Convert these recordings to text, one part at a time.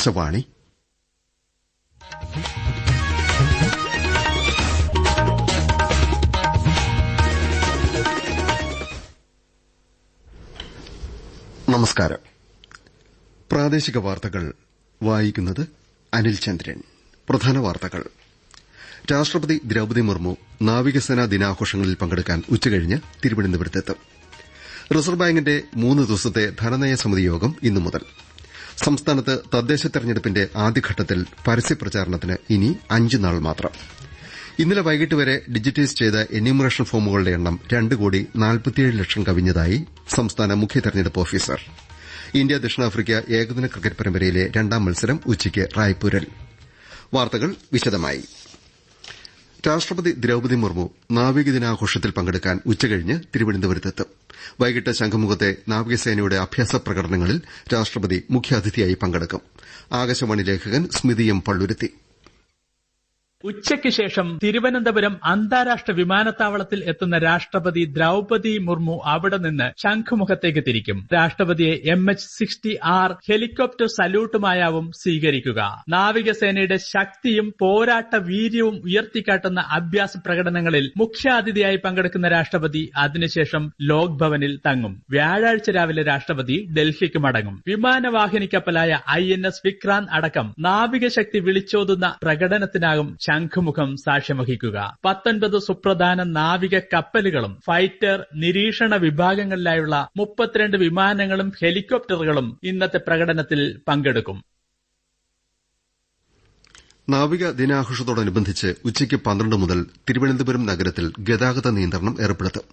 ആകാശവാണി നമസ്കാരം. പ്രാദേശിക വാർത്തകൾ വായിക്കുന്നത് അനിൽ ചന്ദ്രൻ. പ്രധാന വാർത്തകൾ. രാഷ്ട്രപതി ദ്രൌപദി മുർമു നാവികസേനാ ദിനാഘോഷങ്ങളിൽ പങ്കെടുക്കാൻ ഉച്ചകഴിഞ്ഞ് തിരുവനന്തപുരത്തെത്തും. റിസർവ് ബാങ്കിന്റെ മൂന്ന് ദിവസത്തെ ധനനയ സമിതി യോഗം ഇന്നു മുതൽ സംസ്ഥാനത്ത് തദ്ദേശ തെരഞ്ഞെടുപ്പിന്റെ ആദ്യഘട്ടത്തിൽ പരസ്യപ്രചാരണത്തിന് ഇനി അഞ്ചുനാൾ മാത്രം. ഇന്നലെ വൈകിട്ട് വരെ ഡിജിറ്റൈസ് ചെയ്ത എന്യൂമറേഷൻ ഫോമുകളുടെ എണ്ണം രണ്ട് കോടി നാൽപ്പത്തിയേഴ് ലക്ഷം കവിഞ്ഞതായി സംസ്ഥാന മുഖ്യ തെരഞ്ഞെടുപ്പ് ഓഫീസർ. ഇന്ത്യ ദക്ഷിണാഫ്രിക്ക ഏകദിന ക്രിക്കറ്റ് പരമ്പരയിലെ രണ്ടാം മത്സരം ഉച്ചയ്ക്ക് റായ്പൂരിൽ. വാർത്തകൾ വിശദമായി. രാഷ്ട്രപതി ദ്രൌപദി മുർമു നാവിക ദിനാഘോഷത്തിൽ പങ്കെടുക്കാൻ ഉച്ചകഴിഞ്ഞ് തിരുവനന്തപുരത്തെത്തും. വൈകിട്ട് ശംഖുമുഖത്തെ നാവികസേനയുടെ അഭ്യാസ പ്രകടനങ്ങളിൽ രാഷ്ട്രപതി മുഖ്യാതിഥിയായി പങ്കെടുക്കും. ആകാശവാണി ലേഖകൻ സ്മിതി എം പള്ളുരുത്തി. ഉച്ചയ്ക്ക് ശേഷം തിരുവനന്തപുരം അന്താരാഷ്ട്ര വിമാനത്താവളത്തിൽ എത്തുന്ന രാഷ്ട്രപതി ദ്രൌപതി മുർമു അവിടെ നിന്ന് ശംഖുമുഖത്തേക്ക് തിരിക്കും. രാഷ്ട്രപതിയെ M H sixty R helicopter സല്യൂട്ടുമായാവും സ്വീകരിക്കുക. നാവികസേനയുടെ ശക്തിയും പോരാട്ട വീര്യവും ഉയർത്തിക്കാട്ടുന്ന അഭ്യാസ പ്രകടനങ്ങളിൽ മുഖ്യാതിഥിയായി പങ്കെടുക്കുന്ന രാഷ്ട്രപതി അതിനുശേഷം ലോക്ഭവനിൽ തങ്ങും. വ്യാഴാഴ്ച രാവിലെ രാഷ്ട്രപതി ഡൽഹിക്ക് മടങ്ങും. വിമാനവാഹിനി കപ്പലായ ഐ എൻ എസ് വിക്രാന്ത് അടക്കം നാവികശക്തി വിളിച്ചോതുന്ന പ്രകടനത്തിനാകും ശംഖുമുഖം സാക്ഷ്യം വഹിക്കുക. പത്തൊൻപത് സുപ്രധാന നാവിക കപ്പലുകളും ഫൈറ്റർ നിരീക്ഷണ വിഭാഗങ്ങളിലായുള്ള മുപ്പത്തിരണ്ട് വിമാനങ്ങളും ഹെലികോപ്റ്ററുകളും ഇന്നത്തെ പ്രകടനത്തിൽ പങ്കെടുക്കും. നാവിക ദിനാഘോഷത്തോടനുബന്ധിച്ച് ഉച്ചയ്ക്ക് പന്ത്രണ്ട് മുതൽ തിരുവനന്തപുരം നഗരത്തിൽ ഗതാഗത നിയന്ത്രണം ഏർപ്പെടുത്തും.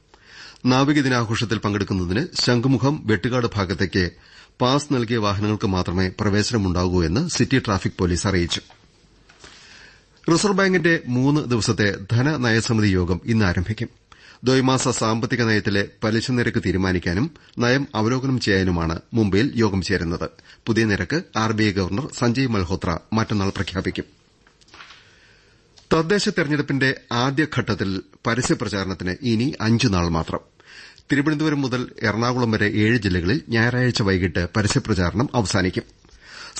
നാവിക ദിനാഘോഷത്തിൽ പങ്കെടുക്കുന്നതിന് ശംഖുമുഖം വെട്ടുകാട് ഭാഗത്തേക്ക് പാസ് നൽകിയ വാഹനങ്ങൾക്ക് മാത്രമേ പ്രവേശനമുണ്ടാകൂ എന്ന് സിറ്റി ട്രാഫിക് പോലീസ് അറിയിച്ചു. റിസർവ് ബാങ്കിന്റെ മൂന്ന് ദിവസത്തെ ധനനയസമിതി യോഗം ഇന്ന് ആരംഭിക്കും ദ്വൈമാസ സാമ്പത്തിക നയത്തിലെ പലിശ നിരക്ക് തീരുമാനിക്കാനും നയം അവലോകനം ചെയ്യാനുമാണ് മുംബൈയിൽ യോഗം ചേരുന്നത്. പുതിയ നിരക്ക് ആർബിഐ ഗവർണർ സഞ്ജയ് മൽഹോത്ര മറ്റന്നാൾ പ്രഖ്യാപിക്കും. തദ്ദേശ തെരഞ്ഞെടുപ്പിന്റെ ആദ്യഘട്ടത്തിൽ പരസ്യപ്രചാരണത്തിന് ഇനി അഞ്ച് നാൾ മാത്രം. തിരുവനന്തപുരം മുതൽ എറണാകുളം വരെ ഏഴ് ജില്ലകളിൽ ഞായറാഴ്ച വൈകിട്ട് പരസ്യപ്രചാരണം അവസാനിക്കും.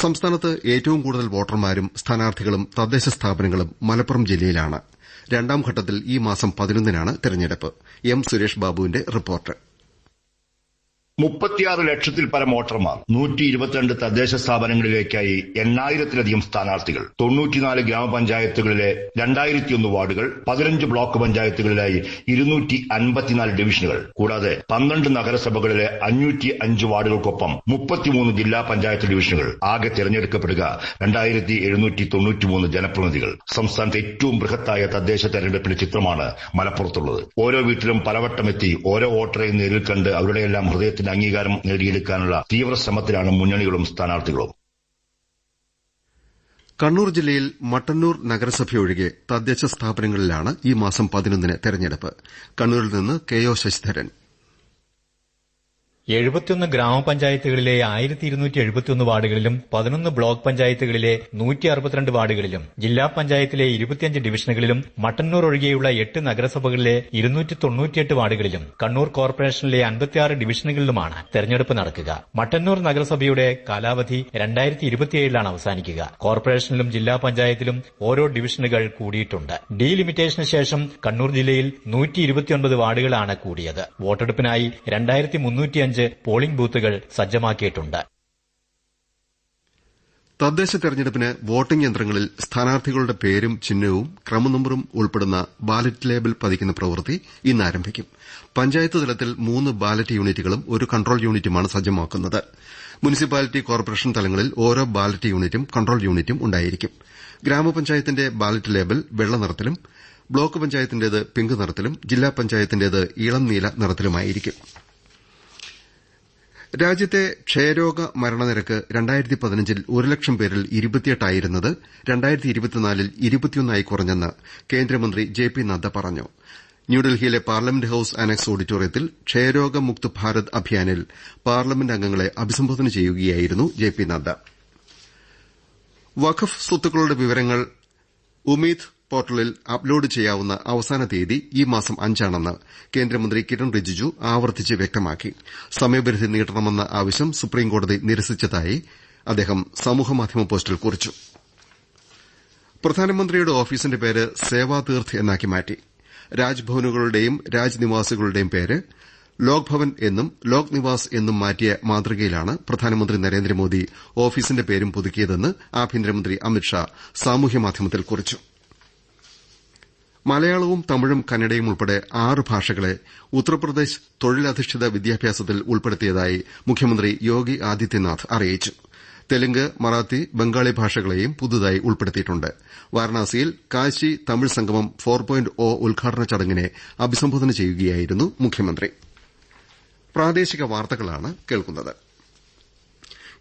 സംസ്ഥാനത്ത് ഏറ്റവും കൂടുതൽ വോട്ടർമാരും സ്ഥാനാർത്ഥികളും തദ്ദേശ സ്ഥാപനങ്ങളും മലപ്പുറം ജില്ലയിലാണ്. രണ്ടാം ഘട്ടത്തിൽ ഈ മാസം പതിനൊന്നിനാണ് തെരഞ്ഞെടുപ്പ്. എം സുരേഷ് ബാബുവിന്റെ റിപ്പോർട്ട്. മുപ്പത്തിയാറ് ലക്ഷത്തിൽ പരം വോട്ടർമാർ. നൂറ്റി ഇരുപത്തിരണ്ട് തദ്ദേശ സ്ഥാപനങ്ങളിലേക്കായി എണ്ണായിരത്തിലധികം സ്ഥാനാർത്ഥികൾ. തൊണ്ണൂറ്റിനാല് ഗ്രാമപഞ്ചായത്തുകളിലെ രണ്ടായിരത്തിയൊന്ന് വാർഡുകൾ പതിനഞ്ച് ബ്ലോക്ക് പഞ്ചായത്തുകളിലായി ഇരുന്നൂറ്റി അൻപത്തിനാല് ഡിവിഷനുകൾ. കൂടാതെ പന്ത്രണ്ട് നഗരസഭകളിലെ അഞ്ഞൂറ്റി അഞ്ച് വാർഡുകൾക്കൊപ്പം മുപ്പത്തിമൂന്ന് ജില്ലാ പഞ്ചായത്ത് ഡിവിഷനുകൾ. ആകെ തിരഞ്ഞെടുക്കപ്പെടുക രണ്ടായിരത്തി എഴുന്നൂറ്റി തൊണ്ണൂറ്റിമൂന്ന് ജനപ്രതിനിധികൾ. സംസ്ഥാനത്തെ ഏറ്റവും ബൃഹത്തായ തദ്ദേശ തെരഞ്ഞെടുപ്പിന്റെ ചിത്രമാണ് മലപ്പുറത്തുള്ളത്. ഓരോ വീട്ടിലും പലവട്ടമെത്തി ഓരോ വോട്ടറെയും നേരിൽ കണ്ട് അവരുടെയെല്ലാം ഹൃദയത്തിന് അംഗീകാരം നേടിയെടുക്കാനുള്ള തീവ്ര ശ്രമത്തിലാണ് മുന്നണികളും സ്ഥാനാർത്ഥികളും. കണ്ണൂർ ജില്ലയിൽ മട്ടന്നൂർ നഗരസഭയൊഴികെ തദ്ദേശ സ്ഥാപനങ്ങളിലാണ് ഈ മാസം പതിനൊന്നിന് തെരഞ്ഞെടുപ്പ്. കണ്ണൂരിൽ നിന്ന് കെ ഒ ശശിധരൻ. എഴുപത്തിയൊന്ന് ഗ്രാമപഞ്ചായത്തുകളിലെ ആയിരത്തി ഇരുന്നൂറ്റി എഴുപത്തിയൊന്ന് വാർഡുകളിലും പതിനൊന്ന് ബ്ലോക്ക് പഞ്ചായത്തുകളിലെ നൂറ്റി അറുപത്തിരണ്ട് വാർഡുകളിലും ജില്ലാ പഞ്ചായത്തിലെ ഇരുപത്തിയഞ്ച് ഡിവിഷനുകളിലും മട്ടന്നൂർ ഒഴികെയുള്ള എട്ട് നഗരസഭകളിലെ ഇരുന്നൂറ്റി തൊണ്ണൂറ്റിയെട്ട് വാർഡുകളിലും കണ്ണൂർ കോർപ്പറേഷനിലെ അൻപത്തിയാറ് ഡിവിഷനുകളിലുമാണ് തെരഞ്ഞെടുപ്പ് നടക്കുക. മട്ടന്നൂർ നഗരസഭയുടെ കാലാവധി രണ്ടായിരത്തി ഇരുപത്തിയേഴിലാണ് അവസാനിക്കുക. കോർപ്പറേഷനിലും ജില്ലാ പഞ്ചായത്തിലും ഓരോ ഡിവിഷനുകൾ കൂടിയിട്ടുണ്ട്. ഡീലിമിറ്റേഷന് ശേഷം കണ്ണൂർ ജില്ലയിൽ നൂറ്റി ഇരുപത്തിയൊൻപത് വാർഡുകളാണ് കൂടിയത്. വോട്ടെടുപ്പിനായി രണ്ടായിരത്തി മുന്നൂറ്റിയഞ്ച് പോളിംഗ് ബൂത്തുകൾ സജ്ജമാക്കിയിട്ടുണ്ട്. തദ്ദേശ തെരഞ്ഞെടുപ്പിന് വോട്ടിംഗ് യന്ത്രങ്ങളിൽ സ്ഥാനാർത്ഥികളുടെ പേരും ചിഹ്നവും ക്രമനമ്പറും ഉൾപ്പെടുന്ന ബാലറ്റ് ലേബൽ പതിക്കുന്ന പ്രവൃത്തി ഇന്ന് ആരംഭിക്കും. പഞ്ചായത്ത് തലത്തിൽ മൂന്ന് ബാലറ്റ് യൂണിറ്റുകളും ഒരു കൺട്രോൾ യൂണിറ്റുമാണ് സജ്ജമാക്കുന്നത്. മുനിസിപ്പാലിറ്റി കോർപ്പറേഷൻ തലങ്ങളിൽ ഓരോ ബാലറ്റ് യൂണിറ്റും കൺട്രോൾ യൂണിറ്റും ഉണ്ടായിരിക്കും. ഗ്രാമപഞ്ചായത്തിന്റെ ബാലറ്റ് ലേബൽ വെള്ള നിറത്തിലും ബ്ലോക്ക് പഞ്ചായത്തിന്റേത് പിങ്ക് നിറത്തിലും ജില്ലാ പഞ്ചായത്തിന്റേത് ഇളം നീല നിറത്തിലുമായിരിക്കും. രാജ്യത്തെ ക്ഷയരോഗ മരണനിരക്ക് രണ്ടായിരത്തി പതിനഞ്ചിൽ ഒരു ലക്ഷം പേരിൽ ഇരുപത്തിയെട്ടായിരുന്നത് രണ്ടായിരത്തി ഇരുപത്തിനാലിൽ ഇരുപത്തിയൊന്നായി കുറഞ്ഞെന്ന് കേന്ദ്രമന്ത്രി ജെ പി നദ്ദ പറഞ്ഞു. ന്യൂഡൽഹിയിലെ പാർലമെന്റ് ഹൌസ് അനക്സ് ഓഡിറ്റോറിയത്തിൽ ക്ഷയരോഗ മുക്ത് ഭാരത് അഭിയാനിൽ പാർലമെന്റ് അംഗങ്ങളെ അഭിസംബോധന ചെയ്യുകയായിരുന്നു ജെ പി നദ്ദ. വഖഫ് സ്വത്തുക്കളുടെ വിവരങ്ങൾ ഉമീദ് പോർട്ടലിൽ അപ്ലോഡ് ചെയ്യാവുന്ന അവസാന തീയതി ഈ മാസം അഞ്ചാണെന്ന് കേന്ദ്രമന്ത്രി കിരൺ റിജിജു ആവർത്തിച്ച് വ്യക്തമാക്കി. സമയപരിധി നീട്ടണമെന്ന ആവശ്യം സുപ്രീംകോടതി നിരസിച്ചതായി അദ്ദേഹം സമൂഹമാധ്യമ പോസ്റ്റിൽ കുറിച്ചു. പ്രധാനമന്ത്രിയുടെ ഓഫീസിന്റെ പേര് സേവാതീർത്ഥ് എന്നാക്കി മാറ്റി. രാജ്ഭവനുകളുടെയും രാജ്നിവാസുകളുടെയും പേര് ലോക് ഭവൻ എന്നും ലോക് നിവാസ് എന്നും മാറ്റിയ മാതൃകയിലാണ് പ്രധാനമന്ത്രി നരേന്ദ്രമോദി ഓഫീസിന്റെ പേരും പുതുക്കിയതെന്ന് ആഭ്യന്തരമന്ത്രി അമിത്ഷാ സാമൂഹ്യമാധ്യമത്തിൽ കുറിച്ചു. മലയാളവും തമിഴും കന്നഡയും ഉൾപ്പെടെ ആറ് ഭാഷകളെ ഉത്തർപ്രദേശ് തൊഴിലധിഷ്ഠിത വിദ്യാഭ്യാസത്തിൽ ഉൾപ്പെടുത്തിയതായി മുഖ്യമന്ത്രി യോഗി ആദിത്യനാഥ് അറിയിച്ചു. തെലുങ്ക് മറാത്തി ബംഗാളി ഭാഷകളെയും പുതുതായി ഉൾപ്പെടുത്തിയിട്ടുണ്ട്. വാരണാസിയിൽ കാശി തമിഴ് സംഗമം ഫോർ പോയിന്റ് ഒ ഉദ്ഘാടന ചടങ്ങിനെ അഭിസംബോധന ചെയ്യുകയായിരുന്നു മുഖ്യമന്ത്രി.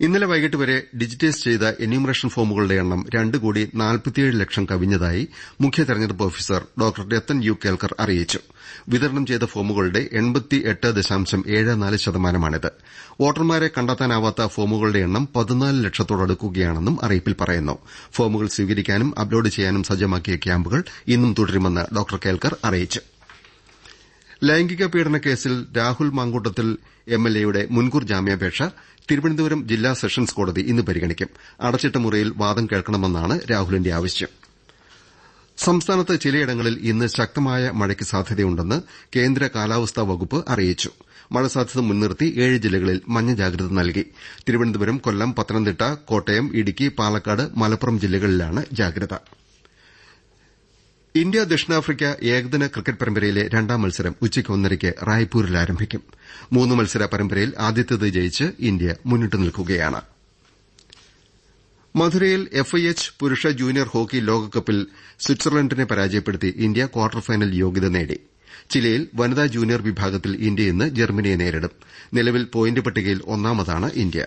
ഇന്നലെ വൈകിട്ട് വരെ ഡിജിറ്റൈസ് ചെയ്ത എന്യൂമറേഷൻ ഫോമുകളുടെ എണ്ണം രണ്ട് കോടി നാൽപ്പത്തിയേഴ് ലക്ഷം കവിഞ്ഞതായി മുഖ്യ തെരഞ്ഞെടുപ്പ് officer doctor Rathan U Kelkar അറിയിച്ചു. വിതരണം ചെയ്ത ഫോമുകളുടെ വോട്ടർമാരെ കണ്ടെത്താനാവാത്ത ഫോമുകളുടെ എണ്ണം പതിനാല് ലക്ഷത്തോടടുക്കുകയാണെന്നും അറിയിപ്പിൽ പറയുന്നു. ഫോമുകൾ സ്വീകരിക്കാനും അപ്ലോഡ് ചെയ്യാനും സജ്ജമാക്കിയ ക്യാമ്പുകൾ ഇന്നും തുടരുമെന്ന് ഡോക്ടർ കേൽക്കർ അറിയിച്ചു. ലൈംഗിക കേസിൽ രാഹുൽ മാങ്കൂട്ടത്തിൽ എംഎൽഎയുടെ മുൻകൂർ ജാമ്യാപേക്ഷ തിരുവനന്തപുരം ജില്ലാ സെഷൻസ് കോടതി ഇന്ന് പരിഗണിക്കും. അടച്ചിട്ട മുറിയിൽ വാദം കേൾക്കണമെന്നാണ് രാഹുലിന്റെ ആവശ്യം. സംസ്ഥാനത്ത് ചിലയിടങ്ങളിൽ ഇന്ന് ശക്തമായ മഴയ്ക്ക് സാധ്യതയുണ്ടെന്ന് കേന്ദ്ര കാലാവസ്ഥാ വകുപ്പ് അറിയിച്ചു. മഴ സാധ്യത മുൻനിർത്തി ഏഴ് ജില്ലകളിൽ മഞ്ഞ ജാഗ്രത നൽകി. തിരുവനന്തപുരം കൊല്ലം പത്തനംതിട്ട കോട്ടയം ഇടുക്കി പാലക്കാട് മലപ്പുറം ജില്ലകളിലാണ് ജാഗ്രത. ഇന്ത്യ ദക്ഷിണാഫ്രിക്ക ഏകദിന ക്രിക്കറ്റ് പരമ്പരയിലെ രണ്ടാം മത്സരം ഉച്ചയ്ക്ക് ഒന്നരയ്ക്ക് റായ്പൂരിൽ ആരംഭിക്കും. മൂന്ന് മത്സര പരമ്പരയിൽ ആദ്യത്തേത് ജയിച്ച് ഇന്ത്യ മുന്നിട്ട് നിൽക്കുകയാണ്. മധുരയിൽ എഫ് ഐ എച്ച് പുരുഷ ജൂനിയർ ഹോക്കി ലോകകപ്പിൽ സ്വിറ്റ്സർലൻഡിനെ പരാജയപ്പെടുത്തി ഇന്ത്യ ക്വാർട്ടർ ഫൈനൽ യോഗ്യത നേടി. ചിലയിൽ വനിതാ ജൂനിയർ വിഭാഗത്തിൽ ഇന്ത്യ ഇന്ന് ജർമ്മനിയെ നേരിടും. നിലവിൽ പോയിന്റ് പട്ടികയിൽ ഒന്നാമതാണ് ഇന്ത്യ.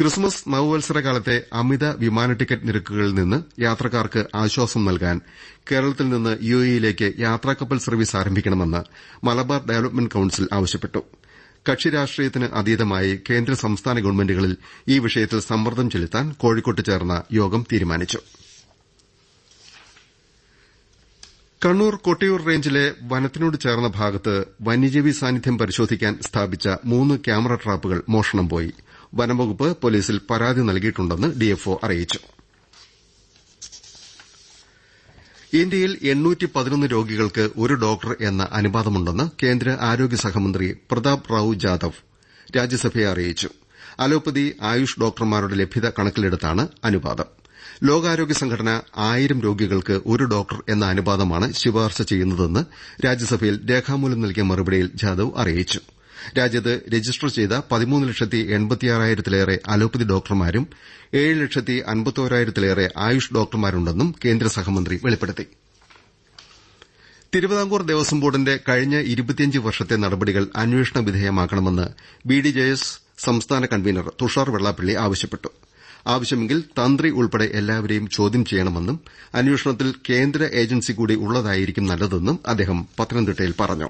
ക്രിസ്മസ് നവവത്സര കാലത്തെ അമിത വിമാന ടിക്കറ്റ് നിരക്കുകളിൽ നിന്ന് യാത്രക്കാർക്ക് ആശ്വാസം നൽകാൻ കേരളത്തിൽ നിന്ന് യു യുഎഇയിലേക്ക് യാത്രാകപ്പൽ സർവീസ് ആരംഭിക്കണമെന്ന് മലബാർ ഡെവലപ്മെന്റ് കൌൺസിൽ ആവശ്യപ്പെട്ടു. കക്ഷി രാഷ്ട്രീയത്തിന് അതീതമായി കേന്ദ്ര സംസ്ഥാന ഗവൺമെന്റുകളിൽ ഈ വിഷയത്തിൽ സമ്മർദ്ദം ചെലുത്താൻ കോഴിക്കോട്ട് ചേർന്ന യോഗം തീരുമാനിച്ചു. കണ്ണൂർ കൊട്ടിയൂർ റേഞ്ചിലെ വനത്തിനോട് ചേർന്ന ഭാഗത്ത് വന്യജീവി സാന്നിധ്യം പരിശോധിക്കാൻ സ്ഥാപിച്ച മൂന്ന് ക്യാമറ ട്രാപ്പുകൾ മോഷണം പോയി. വനംവകുപ്പ് പോലീസിൽ പരാതി നൽകിയിട്ടുണ്ടെന്ന് ഡിഎഫ്ഒ അറിയിച്ചു. ഇന്ത്യയിൽ രോഗികൾക്ക് ഒരു ഡോക്ടർ എന്ന അനുപാതമുണ്ടെന്ന് കേന്ദ്ര ആരോഗ്യ സഹമന്ത്രി പ്രതാപ് റാവു ജാദവ് രാജ്യസഭയെ അറിയിച്ചു. അലോപ്പതി ആയുഷ് ഡോക്ടർമാരുടെ ലഭ്യത കണക്കിലെടുത്താണ് അനുപാതം. ലോകാരോഗ്യ സംഘടന ആയിരം രോഗികൾക്ക് ഒരു ഡോക്ടർ എന്ന അനുപാതമാണ് ശുപാർശ ചെയ്യുന്നതെന്ന് രാജ്യസഭയിൽ രേഖാമൂലം നൽകിയ മറുപടിയിൽ ജാദവ് അറിയിച്ചു. രാജ്യത്ത് രജിസ്റ്റർ ചെയ്ത പതിമൂന്ന് ലക്ഷത്തി എൺപത്തിയാറായിരത്തിലേറെ അലോപ്പതി ഡോക്ടർമാരും ഏഴ് ലക്ഷത്തി അൻപത്തോരായിരത്തിലേറെ ആയുഷ് ഡോക്ടർമാരുണ്ടെന്നും കേന്ദ്ര സഹമന്ത്രി വെളിപ്പെടുത്തി. തിരുവിതാംകൂർ ദേവസ്വം ബോർഡിന്റെ കഴിഞ്ഞ ഇരുപത്തിയഞ്ച് വർഷത്തെ നടപടികൾ അന്വേഷണ വിധേയമാക്കണമെന്ന് ബിഡിജെഎസ് സംസ്ഥാന കൺവീനർ തുഷാർ വെള്ളാപ്പള്ളി ആവശ്യപ്പെട്ടു. ആവശ്യമെങ്കിൽ തന്ത്രി ഉൾപ്പെടെ എല്ലാവരെയും ചോദ്യം ചെയ്യണമെന്നും അന്വേഷണത്തിൽ കേന്ദ്ര ഏജൻസി കൂടി ഉള്ളതായിരിക്കും നല്ലതെന്നും അദ്ദേഹം പത്തനംതിട്ടയിൽ പറഞ്ഞു.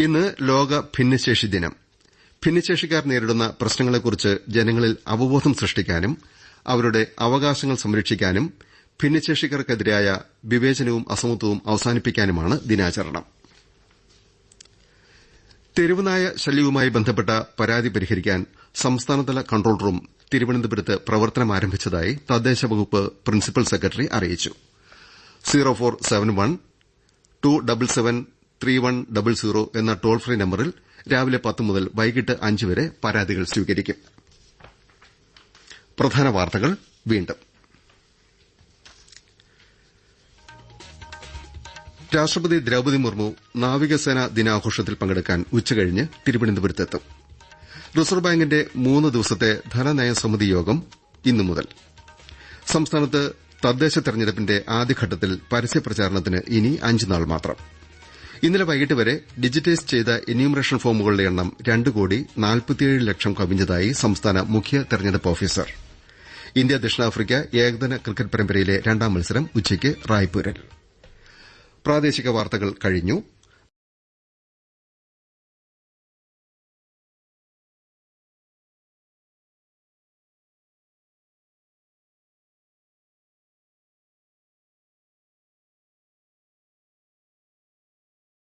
ഇന്ന് ലോക ഭിന്നശേഷി ദിനം. ഭിന്നശേഷിക്കാർ നേരിടുന്ന പ്രശ്നങ്ങളെക്കുറിച്ച് ജനങ്ങളിൽ അവബോധം സൃഷ്ടിക്കാനും അവരുടെ അവകാശങ്ങൾ സംരക്ഷിക്കാനും ഭിന്നശേഷിക്കാർക്കെതിരായ വിവേചനവും അസമത്വവും അവസാനിപ്പിക്കാനുമാണ് ദിനാചരണം. തെരുവുനായ ശല്യവുമായി ബന്ധപ്പെട്ട പരാതി പരിഹരിക്കാൻ സംസ്ഥാനതല കൺട്രോൾ റൂം തിരുവനന്തപുരത്ത് പ്രവർത്തനം ആരംഭിച്ചതായി തദ്ദേശ വകുപ്പ് പ്രിൻസിപ്പൽ സെക്രട്ടറി അറിയിച്ചു. Zero four seven one two double seven three one double zero എന്ന ടോൾ ഫ്രീ നമ്പറിൽ രാവിലെ പത്ത് മുതൽ വൈകിട്ട് അഞ്ച് വരെ പരാതികൾ സ്വീകരിക്കും. പ്രധാന വാർത്തകൾ വീണ്ടും. രാഷ്ട്രപതി ദ്രൌപതി മുർമു നാവികസേന ദിനാഘോഷത്തിൽ പങ്കെടുക്കാൻ ഉച്ചകഴിഞ്ഞ് തിരുവനന്തപുരത്തെത്തും. റിസർവ് ബാങ്കിന്റെ മൂന്ന് ദിവസത്തെ ധനനയ സമിതി യോഗം ഇന്നു മുതൽ. സംസ്ഥാനത്ത് തദ്ദേശ തെരഞ്ഞെടുപ്പിന്റെ ആദ്യഘട്ടത്തിൽ പരസ്യപ്രചാരണത്തിന് ഇനി അഞ്ചുനാൾ മാത്രം. ഇന്നലെ വൈകിട്ട് വരെ ഡിജിറ്റൈസ് ചെയ്ത എന്യൂമറേഷൻ ഫോമുകളുടെ എണ്ണം രണ്ട് കോടി നാൽപ്പത്തിയേഴ് ലക്ഷം കവിഞ്ഞതായി സംസ്ഥാന മുഖ്യ തെരഞ്ഞെടുപ്പ് ഓഫീസർ. ഇന്ത്യ ദക്ഷിണാഫ്രിക്ക ഏകദിന ക്രിക്കറ്റ് പരമ്പരയിലെ രണ്ടാം മത്സരം ഉച്ചയ്ക്ക് റായ്പൂരിൽ.